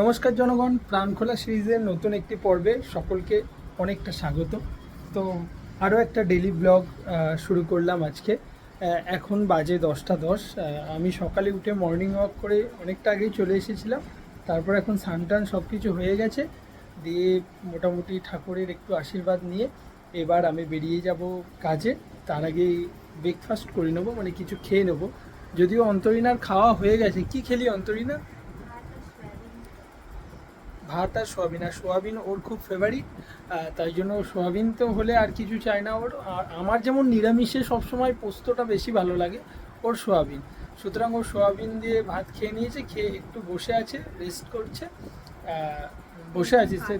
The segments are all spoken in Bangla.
নমস্কার জনগণ, প্রাণখোলা সিরিজের নতুন একটি পর্বে সকলকে অনেকটা স্বাগত। তো আরও একটা ডেলি ব্লগ শুরু করলাম আজকে। এখন বাজে দশটা দশ। আমি সকালে উঠে মর্নিং ওয়াক করে অনেকটা আগেই চলে এসেছিলাম। তারপর এখন সানটান সব কিছু হয়ে গেছে। দিয়ে মোটামুটি ঠাকুরের একটু আশীর্বাদ নিয়ে এবার আমি বেরিয়ে যাব কাজে। তার আগে ব্রেকফাস্ট করে নেব মানে কিছু খেয়ে নেব। যদিও অন্তরিনার খাওয়া হয়ে গেছে। কি খেলি অন্তরিনা? ভাত আর সোয়াবিন আর সোয়াবিন ওর খুব ফেভারিট তাই জন্য সোয়াবিন তো হলে আর কিছু চাই না। ওর আর আমার যেমন নিরামিষে সবসময় পোস্তটা বেশি ভালো লাগে ওর সোয়াবিন। সুতরাং ও সোয়াবিন দিয়ে ভাত খেয়ে নিয়েছে খেয়ে একটু বসে আছে রেস্ট করছে। বসে আছে সে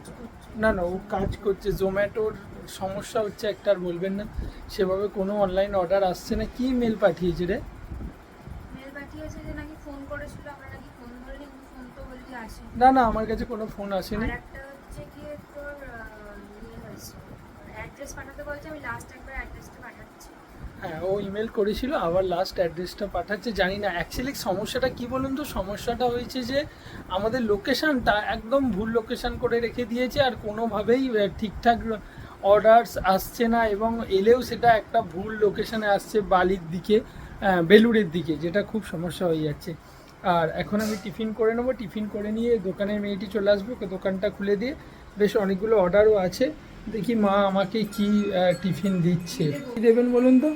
না না ও কাজ করছে। জোম্যাটোর সমস্যা হচ্ছে একটা আর বলবেন না সেভাবে কোনো অনলাইন অর্ডার আসছে না। কি মেল পাঠিয়েছে রে? মেল পাঠিয়েছে যে নাকি ফোন করেছিল আমরা নাকি ফোন ধরিনি কিন্তু ফোন তো বলতে আসে না না আমার কাছে কোনো ফোন আসেনি। হচ্ছে তোর ইয়ে অ্যাড্রেস পাঠাতে বলছে আমি লাস্ট একবার অ্যাড্রেসটা পাঠাচ্ছি। হ্যাঁ ও ইমেল করেছিল আবার লাস্ট অ্যাড্রেসটা পাঠাচ্ছে জানি না। অ্যাকচুয়ালি সমস্যাটা কি বলুন তো? সমস্যাটা হয়েছে যে আমাদের লোকেশনটা একদম ভুল লোকেশন করে রেখে দিয়েছে আর কোনোভাবেই ঠিকঠাক অর্ডারস আসছে না এবং এলেও সেটা একটা ভুল লোকেশনে আসছে বালির দিকে বেলুড়ের দিকে যেটা খুব সমস্যা হয়ে যাচ্ছে। আর এখন আমি টিফিন করে নেব। টিফিন করে নিয়ে দোকানের মেয়েটি চলে আসবে ওকে দোকানটা খুলে দিয়ে বেশ অনেকগুলো অর্ডারও আছে। দেখি মা আমাকে কি টিফিন দিচ্ছে। কি দেবেন বলুন তো?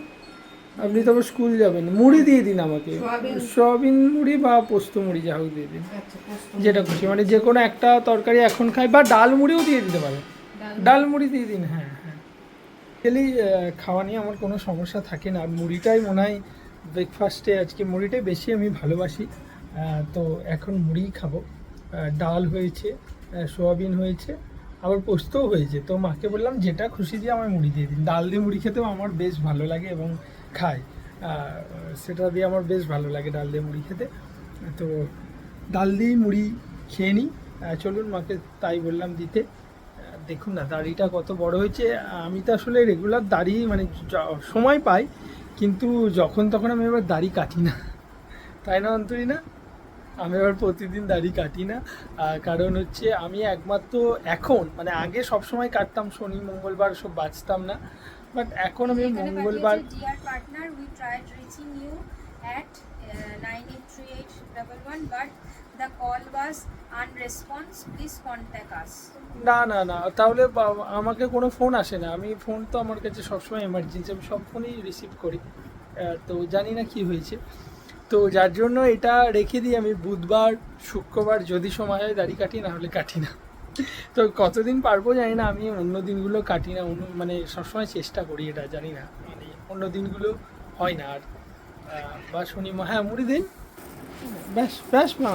আপনি তো আবার স্কুল যাবেন। মুড়ি দিয়ে দিন আমাকে। সয়াবিন। মুড়ি বা পোস্ত মুড়ি যা হোক দিয়ে দিন। যেটা খুশি। মানে যে কোনো একটা তরকারি এখন খাই বা ডাল মুড়িও দিয়ে দিতে পারেন ডাল মুড়ি। দিয়ে দিন হ্যাঁ হ্যাঁ। খাওয়া নিয়ে আমার কোনো সমস্যা থাকে না। মুড়িটাই মনে হয় ব্রেকফাস্টে আজকে মুড়িটাই বেশি আমি ভালোবাসি। তো এখন মুড়িই খাব। ডাল হয়েছে সোয়াবিন হয়েছে, আবার পোস্তও হয়েছে। তো মাকে বললাম, যেটা খুশি দিয়ে আমার মুড়ি দিয়ে দিন। ডাল দিয়ে মুড়ি খেতেও আমার বেশ ভালো লাগে এবং খাই সেটা দিয়ে আমার বেশ ভালো লাগে ডাল দিয়ে মুড়ি খেতে। তো ডাল দিয়ে মুড়ি খেয়ে নিই। চলুন মাকে তাই বললাম দিতে। দেখুন না, দাড়িটা কত বড় হয়েছে। আমি তো আসলে রেগুলার দাড়ি মানে সময় পাই, কিন্তু যখন তখন আমি এবার দাড়ি কাটি না। তাই না অন্তরি না আমি এবার প্রতিদিন দাড়ি কাটি না কারণ হচ্ছে আমি একমাত্র এখন মানে আগে সব সময় কাটতাম শনি মঙ্গলবার সব বাঁচতাম না বাট এখন আমি মঙ্গলবার dear partner we tried reaching you at nine eight three eight double one but the call was unresponsive please contact us না না না তাহলে আমাকে কোনো ফোন আসে না আমি ফোন তো আমার কাছে সবসময় এমার্জেন্সি আমি সব ফোনই রিসিভ করি তো জানি না কি হয়েছে। তো যার জন্য এটা রেখে দিই আমি বুধবার শুক্রবার যদি সময় হয় দাড়ি কাটি না হলে কাটি না। তো কতদিন পারব জানি না আমি অন্য দিনগুলো কাটি না অন্য মানে সবসময় চেষ্টা করি এটা জানি না। মানে অন্য দিনগুলো হয় না আর। বা শনি মা হ্যাঁ মুড়ি দিন। ব্যাস ব্যাস না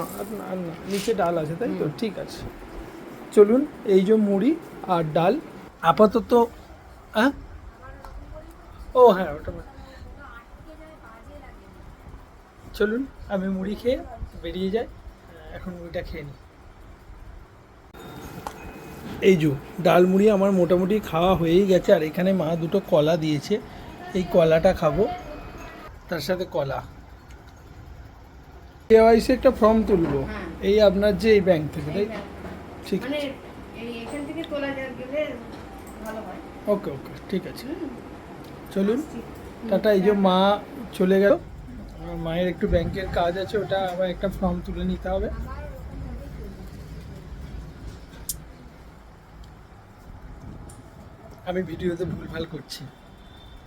নিচে ডাল আছে তাই তো? ঠিক আছে। চলুন এই যে মুড়ি আর ডাল। আপাতত হ্যাঁ ও হ্যাঁ ওটা চলুন আমি মুড়ি খেয়ে বেরিয়ে যাই। এখন মুড়িটা খেয়ে নিই। এই যে ডাল মুড়ি আমার মোটামুটি খাওয়া হয়েই গেছে আর এখানে মা দুটো কলা দিয়েছে। এই কলাটা খাব তার সাথে কলা। কেওয়াইসি একটা ফর্ম তুলবো। এই আপনার যে এই ব্যাংক থেকে তাই? ঠিক মানে আছে ভালো হয়। ওকে ওকে ঠিক আছে। চলুন। টাটা এই যে মা চলে গেল। মায়ের একটু ব্যাংকের কাজ আছে, ওটা আবার একটা ফর্ম তুলে নিতে হবে। আমি ভিডিওতে ভুলভাল করছি।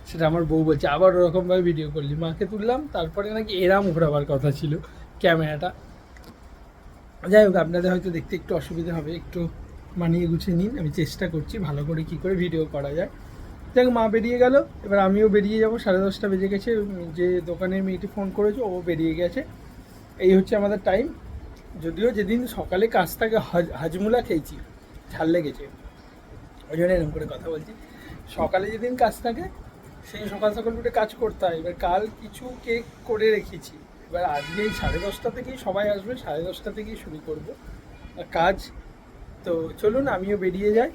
সেটা আমার বউ বলছে, আবার ওরকমভাবে ভিডিও করলি। মাকে তুললাম, তারপরে নাকি এরাম ঘোরাবার কথা ছিল ক্যামেরাটা। যাই হোক, আপনাদের হয়তো দেখতে একটু অসুবিধা হবে, একটু মানিয়ে গুছিয়ে নিন। আমি চেষ্টা করছি ভালো করে কি করে ভিডিও করা যায়। দেখ মা বেরিয়ে গেল, এবার আমিও বেরিয়ে যাব, সাড়ে দশটা বেজে গেছে, যে দোকানের মেয়েটি ফোন করেছে, ও বেরিয়ে গেছে। এই হচ্ছে আমাদের টাইম যদিও যেদিন সকালে কাজ থাকে, হাজ হাজমুলা খেয়েছি, ঝাল লেগেছে। ওই জন্য এরকম করে কথা বলছি। সকালে যেদিন কাজ থাকে, সেই সকাল সকাল উঠে কাজ করতে হয়। এবার কাল কিছু কেক করে রেখেছি। এবার আজকে এই সাড়ে দশটা থেকেই সবাই আসবে, সাড়ে দশটা থেকেই শুরু করব। কাজ। তো চলুন, আমিও বেরিয়ে যাই।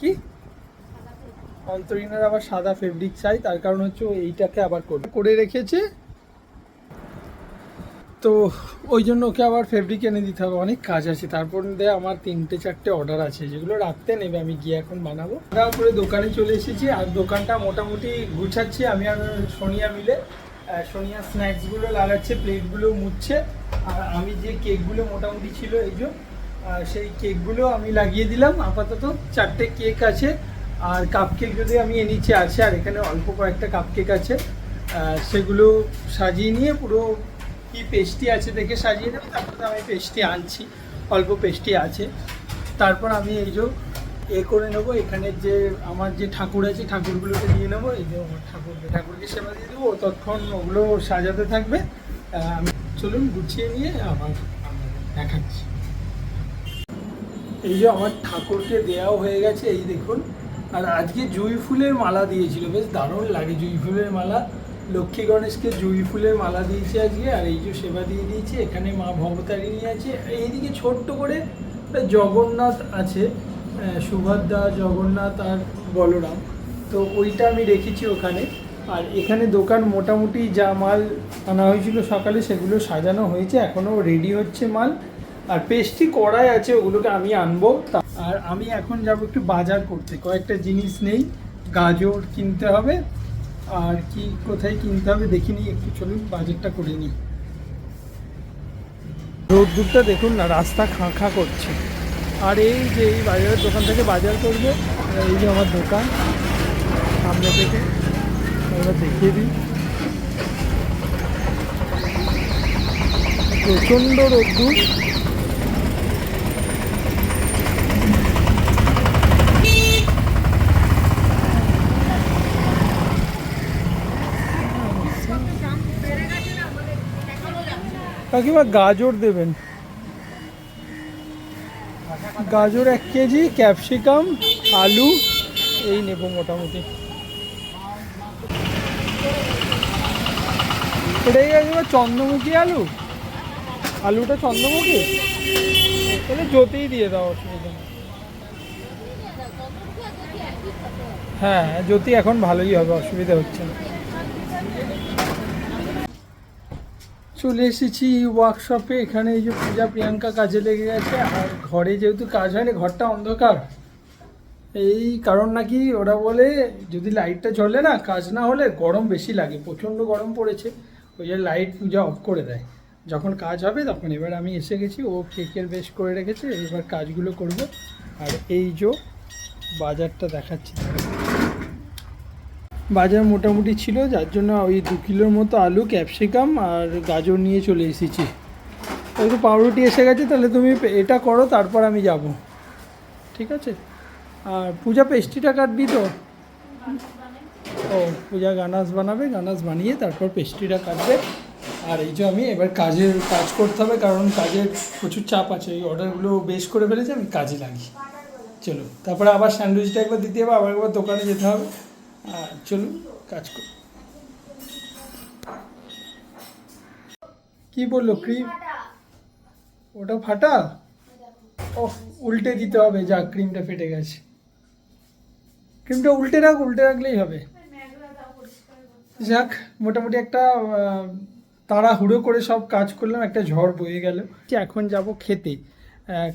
কি? অন্তরিনার আবার সাদা ফেব্রিক চাই, তার কারণ হচ্ছে এইটাকে আবার করবে করে রেখেছে। তো ওই জন্য ওকে আবার ফেব্রিক এনে দিতে হবে, অনেক কাজ আছে। তারপর দিয়ে আমার তিনটে চারটে অর্ডার আছে, যেগুলো রাখতে নেবে, আমি গিয়ে এখন বানাবো। তারপরে দোকানে চলে এসেছি, আর দোকানটা মোটামুটি গুছাচ্ছি, আমি আর সোনিয়া মিলে। সোনিয়া স্ন্যাক্সগুলো লাগাচ্ছে প্লেটগুলো মুছছে। আর আমি যে কেকগুলো মোটামুটি ছিল, এই যে সেই কেকগুলো আমি লাগিয়ে দিলাম। আপাতত চারটে কেক আছে। আর কাপ কেক যদি আমি এনেছি আছে, আর এখানে অল্প কয়েকটা কাপ কেক আছে সেগুলো সাজিয়ে নিয়ে পুরো কি পেস্টি আছে দেখে সাজিয়ে দেবো তারপর আমি পেস্টি আনছি, অল্প পেস্টি আছে। তারপর আমি এই যে এ করে নেব, এখানে যে আমার যে ঠাকুর আছে, ঠাকুরগুলোকে দিয়ে নেব, এই যে আমার ঠাকুরকে ঠাকুরকে সেবা দিয়ে দেবো ততক্ষণ ওগুলো সাজাতে থাকবে। আমি চলুন গুছিয়ে নিয়ে আবার দেখাচ্ছি। এই যে আমার ঠাকুরকে দেওয়াও হয়ে গেছে, এই দেখুন। আর আজকে জুঁই ফুলের মালা দিয়েছিল, বেশ দারুণ লাগে জুঁই ফুলের মালা। লক্ষ্মী গণেশকে জুঁই ফুলের মালা দিয়েছে আজকে, আর এই যে সেবা দিয়ে দিয়েছে, এখানে মা ভবতারিণী আছে। এইদিকে ছোট্ট করে জগন্নাথ আছে সুভদ্রা, জগন্নাথ আর বলরাম। তো ওইটা আমি রেখেছি ওখানে। আর এখানে দোকান মোটামুটি যা মাল আনা হয়েছিল সকালে, সেগুলো সাজানো হয়েছে, এখনও রেডি হচ্ছে মাল। আর পেস্ট্রি কড়াই আছে, ওগুলোকে আমি আনব, তা- আর আমি এখন যাব একটু বাজার করতে। কয়েকটা জিনিস নেই, গাজর কিনতে হবে, আর কি কোথায় কিনতে হবে দেখি দেখিনি, একটু চলুন বাজারটা করে নিই। রোদ্দুরটা দেখুন না, রাস্তা খাঁ খাঁ করছে। আর এই যে এই বাজারের দোকান থেকে বাজার করবে, এই যে আমার দোকান, সামনে থেকে, আমরা দেখিয়ে দিই। প্রচণ্ড রোদ্দুর কাকিমা গাজর দেবেন। গাজর এক কেজি, ক্যাপসিকাম, আলু, এই নেব মোটামুটি। এটাই কাকিমা চন্দ্রমুখী আলু। আলুটা চন্দ্রমুখী? তাহলে জ্যোতিই দিয়ে দাও, অসুবিধা হ্যাঁ জ্যোতি এখন ভালোই হবে, অসুবিধা হচ্ছে না। চলে এসেছি ওয়ার্কশপে এখানে এই যে পূজা প্রিয়াঙ্কা কাজে লেগে গেছে। আর ঘরে যেহেতু কাজ হয়নি, ঘরটা অন্ধকার। এই কারণ নাকি ওরা বলে, যদি লাইটটা জ্বলে না, কাজ না হলে গরম বেশি লাগে, প্রচণ্ড গরম পড়েছে। ওই যে লাইট পূজা অফ করে দেয়। যখন কাজ হবে তখন এবার আমি এসে গেছি, ও কেকের বেশ করে রেখেছে, এবার কাজগুলো করব। আর এই যে বাজারটা দেখাচ্ছি। বাজার মোটামুটি ছিল, যার জন্য ওই দু কিলোর মতো আলু, ক্যাপসিকাম আর গাজর নিয়ে চলে এসেছি। একটু পাউরুটি এসে গেছে, তাহলে তুমি এটা করো, তারপর আমি যাব। ঠিক আছে? আর পূজা পেস্ট্রিটা কাটবি তো? ও, পূজা গানাস বানাবে গানাস বানিয়ে তারপর পেস্ট্রিটা কাটবে। আর এই যে আমি, এবার কাজের কাজ করতে হবে, কারণ কাজের প্রচুর চাপ আছে। এই অর্ডারগুলো বেশ করে ফেলেছে, আমি কাজে লাগি। চলো, তারপরে আবার স্যান্ডউইচটা একবার দিতে হবে, আবার একবার দোকানে যেতে হবে। চলুন কাজ করি। কি বলল ক্রিম ওটা ফাটা? ও উল্টে দিতে হবে, যা, ক্রিমটা ফেটে গেছে। ক্রিমটা উল্টে রাখ, উল্টে রাখলেই হবে। যাক, মোটামুটি একটা তাড়াহুড়ো করে সব কাজ করলাম, একটা ঝড় বয়ে গেল। যে এখন যাব খেতে।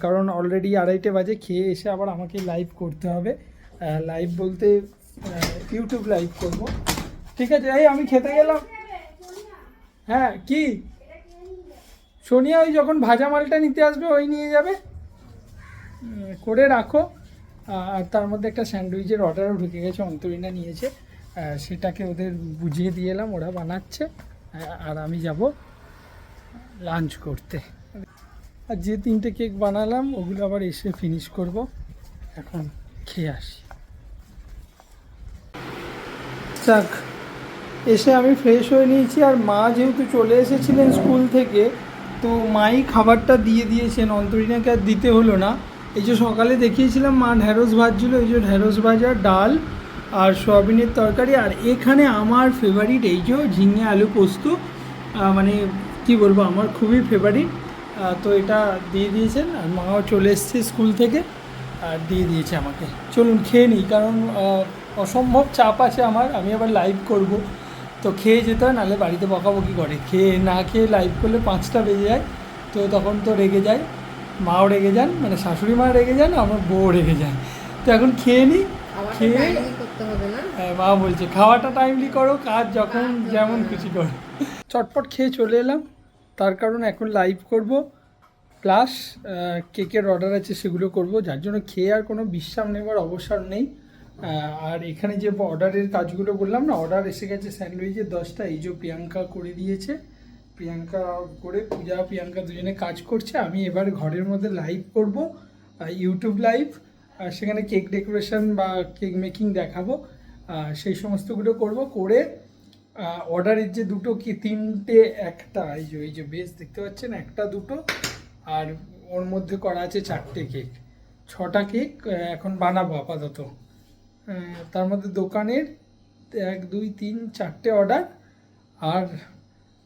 কারণ অলরেডি আড়াইটে বাজে, খেয়ে এসে আবার আমাকে লাইভ করতে হবে। লাইভ বলতে ইউটিউব লাইভ করব। ঠিক আছে, এই আমি খেতে গেলাম। হ্যাঁ কি? সোনিয়া ওই যখন ভাজা মালটা নিতে আসবে, ওই নিয়ে যাবে। করে রাখো। আর তার মধ্যে একটা স্যান্ডউইচের অর্ডারও ঢুকে গেছে, অন্তরিনা নিয়েছে। সেটাকে ওদের বুঝিয়ে দিয়ে এলাম, ওরা বানাচ্ছে। আর আমি যাব লাঞ্চ করতে। আর যে তিনটে কেক বানালাম, ওগুলো আবার এসে ফিনিশ করব। এখন খেয়ে আসি। যাক এসে আমি ফ্রেশ হয়ে নিয়েছি আর মা যেহেতু চলে এসেছিলেন স্কুল থেকে, তো মাই খাবারটা দিয়ে দিয়েছেন। অন্তরিনাকে আর দিতে হলো না। এই যে সকালে দেখিয়েছিলাম মা ঢ্যাঁড়স ভাজছিল, এই যে ঢ্যাঁড়স ভাজা, ডাল আর সয়াবিনের তরকারি। আর এখানে আমার ফেভারিট এই যে ঝিঙে আলু পোস্ত মানে কি বলব, আমার খুবই ফেভারিট তো এটা দিয়ে দিয়েছেন আর মাও চলে এসছে স্কুল থেকে, আর দিয়ে দিয়েছে আমাকে। চলুন খেয়ে নিই, কারণ অসম্ভব চাপ আছে আমার আমি আবার লাইভ করব। তো খেয়ে যেতে হয় নাহলে বাড়িতে বকাবকি করে। খেয়ে না খেয়ে লাইভ করলে পাঁচটা বেজে যায় তো তখন তো রেগে যায়। মাও রেগে যান মানে শাশুড়ি মা রেগে যান আমার বউ রেগে যায় তো এখন খেয়ে নিই খেয়ে হ্যাঁ, মা বলছে খাওয়াটা টাইমলি করো কাজ যখন যেমন খুশি করো। চটপট খেয়ে চলে এলাম। তার কারণ এখন লাইভ করব। প্লাস কেকের অর্ডার আছে সেগুলো করব। যার জন্য খেয়ে আর কোনো বিশ্রাম নেবার অবসর নেই। আর এখানে যে অর্ডারের কাজগুলো বললাম না, অর্ডার এসে গেছে স্যান্ডউইচের দশটা, এই যে প্রিয়াঙ্কা করে দিয়েছে। প্রিয়াঙ্কা করে, পূজা, প্রিয়াঙ্কা দুজনে কাজ করছে। আমি এবার ঘরের মধ্যে লাইভ করব ইউটিউব লাইভ আর সেখানে কেক ডেকোরেশন বা কেক মেকিং দেখাবো। সেই সমস্তগুলো করব, করে অর্ডারের যে দুটো কি, তিনটে, একটা, এই যে এই যে বেশ দেখতে পাচ্ছেন, একটা, দুটো, আর ওর মধ্যে করা আছে চারটে কেক ছটা কেক এখন বানাবো আপাতত। তার মধ্যে দোকানের এক, দুই, তিন, চারটে অর্ডার আর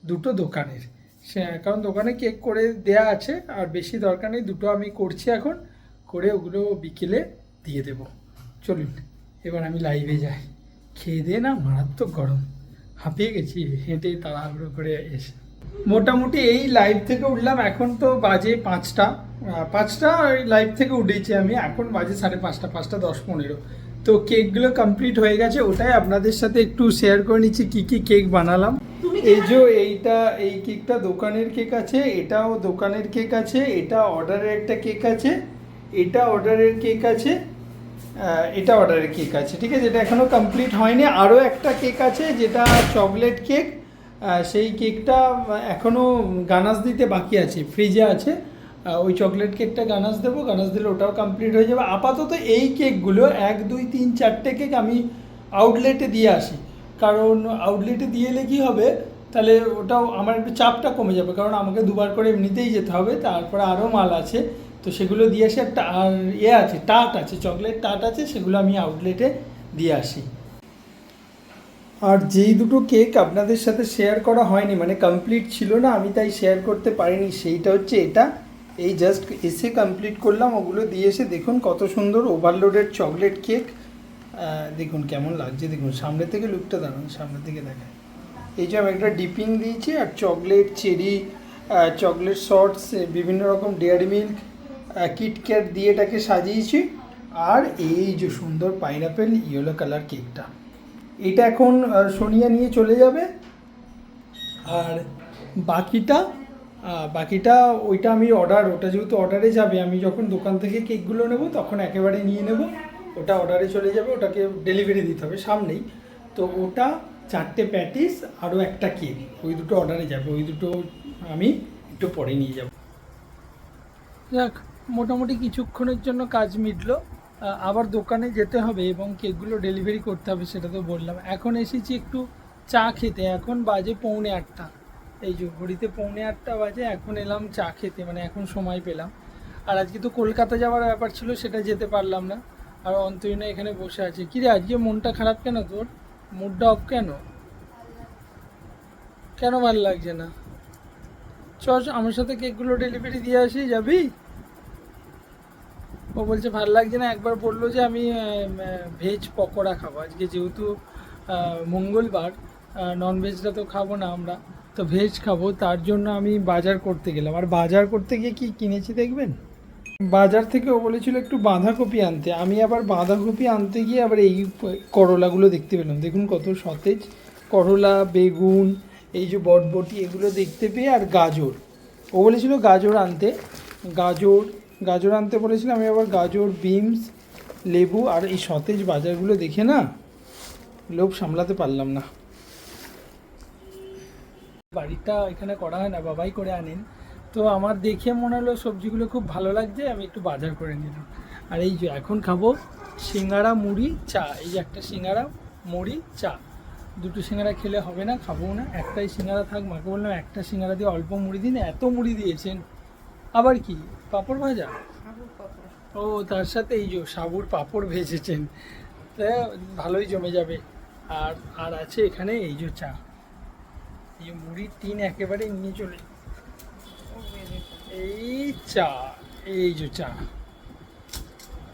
দুটো দোকানের। সে, কারণ দোকানে কেক করে দেয়া আছে, আর বেশি দরকার নেই, দুটো আমি করছি এখন, করে ওগুলো বিকেলে দিয়ে দেব। চলুন, এবার আমি লাইভে যাই। খেয়ে দিয়ে না, মারাত্মক গরম। হাঁপিয়ে গেছি, হেঁটে তাড়াহুড়ো করে এসে। মোটামুটি এই লাইভ থেকে উঠলাম, এখন তো বাজে পাঁচটা। পাঁচটা লাইভ থেকে উঠেছি আমি, এখন বাজে সাড়ে পাঁচটা পাঁচটা দশ পনেরো। তো কেকগুলো কমপ্লিট হয়ে গেছে ওটাই আপনাদের সাথে একটু শেয়ার করে নিচ্ছি কী কী কেক বানালাম। এই যে এইটা এই কেকটা দোকানের কেক আছে এটাও দোকানের কেক আছে এটা অর্ডারের একটা কেক আছে এটা অর্ডারের কেক আছে এটা অর্ডারের কেক আছে ঠিক আছে? এটা এখনও কমপ্লিট হয়নি। আরও একটা কেক আছে যেটা চকলেট কেক সেই কেকটা এখনও গানাস দিতে বাকি আছে ফ্রিজে আছে। ওই চকলেট কেকটা গানাস দেবো গানাস দিলে ওটাও কমপ্লিট হয়ে যাবে। আপাতত এই কেকগুলো এক, দুই, তিন, চারটে কেক আমি আউটলেটে দিয়ে আসি। কারণ আউটলেটে দিয়ে এলে কী হবে? তাহলে ওটাও আমার একটু চাপটা কমে যাবে, কারণ আমাকে দুবার করে এমনিতেই যেতে হবে, তারপরে আরও মাল আছে। তো সেগুলো দিয়ে আসি একটা, আর এ আছে টাট আছে চকলেট টাট আছে, সেগুলো আমি আউটলেটে দিয়ে আসি। আর যেই দুটো কেক আপনাদের সাথে শেয়ার করা হয়নি মানে কমপ্লিট ছিল না, আমি তাই শেয়ার করতে পারিনি, সেইটা হচ্ছে এটা। এই জাস্ট এসে কমপ্লিট করলাম, ওগুলো দিয়ে এসে দেখুন কত সুন্দর ওভারলোডেড চকলেট কেক দেখুন কেমন লাগছে, দেখুন সামনে থেকে লুকটা দাঁড়ান সামনে থেকে দেখায়। এই যে আমি একটা ডিপিং দিয়েছি, আর চকলেট চেরি চকলেট শর্টস বিভিন্ন রকম ডেয়ারি মিল্ক কিটক্যাট দিয়ে এটাকে সাজিয়েছি। আর এই যে সুন্দর পাইনাপেল ইয়েলো কালার কেকটা এটা এখন সোনিয়া নিয়ে চলে যাবে। আর বাকিটা বাকিটা ওইটা আমি অর্ডার ওটা যেহেতু অর্ডারে যাবে, আমি যখন দোকান থেকে কেকগুলো নেব, তখন একেবারে নিয়ে নেব। ওটা অর্ডারে চলে যাবে, ওটাকে ডেলিভারি দিতে হবে সামনেই। তো ওটা চারটে প্যাটিস আরও একটা কেক ওই দুটো অর্ডারে যাবে, ওই দুটো আমি একটু পরে নিয়ে যাব। যাক, মোটামুটি কিছুক্ষণের জন্য কাজ মিটলো। আবার দোকানে যেতে হবে এবং কেকগুলো ডেলিভারি করতে হবে, সেটা তো বললাম। এখন এসেছি একটু চা খেতে, এখন বাজে পৌনে আটটা। এই যে ঘড়িতে পৌনে আটটা বাজে, এখন এলাম চা খেতে মানে এখন সময় পেলাম। আর আজকে তো কলকাতা যাওয়ার ব্যাপার ছিল, সেটা যেতে পারলাম না। আর অন্তরীণা এখানে বসে আছে। কিরে, আজকে মনটা খারাপ কেন তোর? মুডটা অফ কেন? কেন ভালো লাগছে না? চ আমার সাথে কেকগুলো ডেলিভারি দিয়ে আসি, যাবি? ও বলছে, ভালো লাগছে না? একবার বলল যে আমি ভেজ পকোড়া খাব। আজকে যেহেতু মঙ্গলবার নন ভেজটা তো খাব না আমরা। তো ভেজ খাব, তার জন্য আমি বাজার করতে গেলাম। আর বাজার করতে গিয়ে কি কিনেছি দেখবেন? বাজার থেকে ও বলেছিল একটু বাঁধাকপি আনতে। আমি আবার বাঁধাকপি আনতে গিয়ে আবার এই করলাগুলো দেখতে পেলাম। দেখুন কত সতেজ। করলা, বেগুন, এই যে বটবটি, এগুলো দেখতে পেয়ে আর গাজর। ও বলেছিল গাজর আনতে। গাজর গাজর আনতে বলেছিল আমি আবার গাজর, বিনস, লেবু আর এই সতেজ বাজারগুলো দেখে না লোভ সামলাতে পারলাম না। বাড়িটা এখানে করা হয় না বাবাই করে আনেন। তো আমার দেখে মনে হলো সবজিগুলো খুব ভালো লাগছে আমি একটু বাজার করে নিলাম। আর এই যে এখন খাব সিঙ্গারা মুড়ি চা। এই যে একটা সিঙ্গারা মুড়ি চা। দুটো সিঙ্গারা খেলে হবে না খাব না। একটাই সিঙ্গারা থাক মাকে বললাম একটা সিঙ্গারা দিয়ে অল্প মুড়ি দিন এত মুড়ি দিয়েছেন। আবার কি? পাঁপড় ভাজা? ও তার সাথে এই যে সাবুর পাঁপড় ভেজেছেন। তা ভালোই জমে যাবে। আর আর আছে এখানে এই যে চা। এই মুড়ির টিন একেবারে নিয়ে চলে এই চা এই যে চা।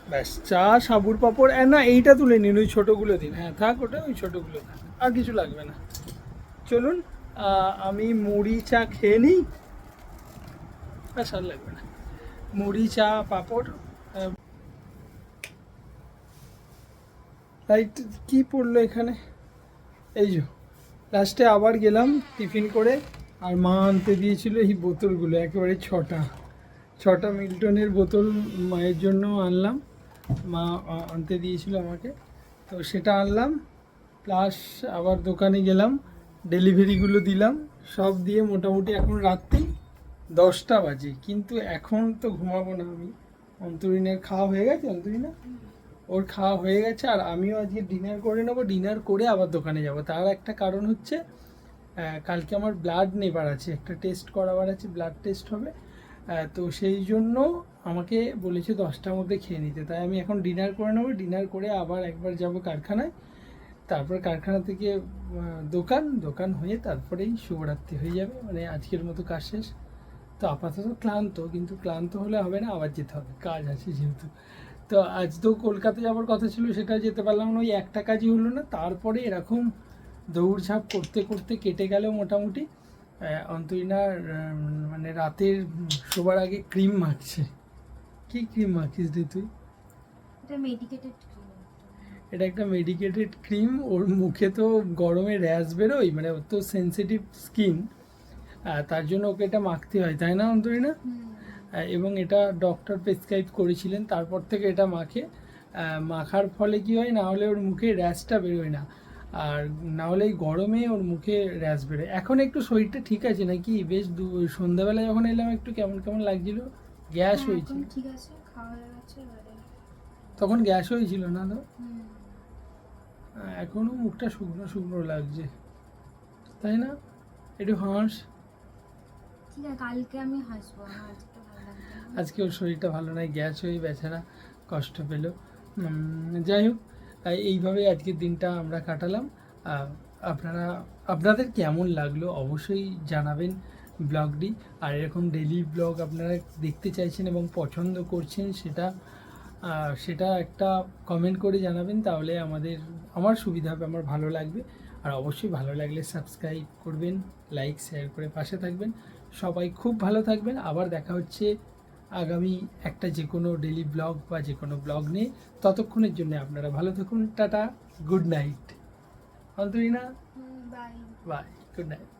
ব্যাস চা সাবুর পাঁপড় না এইটা তুলে নিন ওই ছোটোগুলো দিন। হ্যাঁ থাক ওটা ওই ছোটোগুলো থাক আর কিছু লাগবে না। চলুন আহ, আমি মুড়ি চা খেয়ে নিই। আচ্ছা আর লাগবে না। মুড়ি চা পাপড় লাইট কি পড়ল এখানে? এই যে। লাস্টে আবার গেলাম, টিফিন করে, আর মা আনতে দিয়েছিল এই বোতলগুলো, একেবারে ছটা। ছটা মিল্টনের বোতল মায়ের জন্য আনলাম। মা আনতে দিয়েছিল আমাকে। তো সেটা আনলাম প্লাস আবার দোকানে গেলাম, ডেলিভারিগুলো দিলাম, সব দিয়ে মোটামুটি এখন রাত্রি দশটা বাজে। কিন্তু এখন তো ঘুমাবো না আমি। অন্তরিনের খাওয়া হয়ে গেছে, অন্তরিনা? ওর খাওয়া হয়ে গেছে আর আমিও আজকে ডিনার করে নেব ডিনার করে আবার দোকানে যাব। তার একটা কারণ হচ্ছে কালকে আমার ব্লাড নেবার আছে, একটা টেস্ট করাবার আছে ব্লাড টেস্ট হবে। তো সেই জন্য আমাকে বলেছে দশটার মধ্যে খেয়ে নিতে। তাই আমি এখন ডিনার করে নেব ডিনার করে আবার একবার যাব কারখানায়। তারপর কারখানা থেকে দোকান দোকান হয়ে তারপরেই শুভরাত্রি হয়ে যাবে। মানে আজকের মতো কাজ শেষ। তো আপাতত ক্লান্ত, কিন্তু ক্লান্ত হলে হবে না, আবার যেতে হবে। কাজ আছে যেহেতু। তো আজ তো কলকাতা যাওয়ার কথা ছিল সেটা যেতে পারলাম না। ওই একটা কাজই হলো না তারপরে এরকম দৌড়ঝাঁপ করতে করতে কেটে গেল মোটামুটি। আহ, অন্তরিনার মানে রাতের শোবার আগে ক্রিম মাখছে। কি ক্রিম মাখিস রে তুই? এটা মেডিকেটেড এটা একটা মেডিকেটেড ক্রিম ওর মুখে তো গরমে র্যাশ বেরোয় মানে ওর তো সেন্সিটিভ স্কিন তার জন্য ওকে এটা মাখতে হয় তাই না অন্তরিনা? এবং এটা ডক্টর প্রেসক্রাইব করেছিলেন। তারপর থেকে এটা মাখে মাখার ফলে কি হয় না হলে ওর মুখে র্যাশটা বেরোয় না। আর না হলে এই গরমে ওর মুখে র্যাশ বেরোয়। এখন একটু শরীরটা ঠিক আছে নাকি? বেশ দু সন্ধ্যাবেলা যখন এলাম একটু কেমন কেমন লাগছিল? গ্যাস হয়ে এবারে। তখন গ্যাস হয়েছিল না তো? এখনও মুখটা শুকনো শুকনো লাগছে। তাই না? একটু হাঁস। ঠিক আছে কালকে আমি হাসবো আজকে। আজকে ওর শরীরটা ভালো নয় গ্যাস হয়ে বেচারা কষ্ট পেল। যাই হোক এইভাবে আজকের দিনটা আমরা কাটালাম। আপনারা, আপনাদের কেমন লাগল অবশ্যই জানাবেন ব্লগটি। আর এরকম ডেলি ব্লগ আপনারা দেখতে চাইছেন এবং পছন্দ করছেন সেটা সেটা একটা কমেন্ট করে জানাবেন, তাহলে আমাদের, আমার সুবিধা হবে, আমার ভালো লাগবে। আর অবশ্যই ভালো লাগলে সাবস্ক্রাইব করবেন লাইক শেয়ার করে পাশে থাকবেন। সবাই খুব ভালো থাকবেন। আবার দেখা হচ্ছে আগামী একটা যে কোনো ডেলি ব্লগ বা যে কোনো ব্লগ নিয়ে ততক্ষণের জন্য আপনারা ভালো থাকুন tata good night Antarina bye bye good night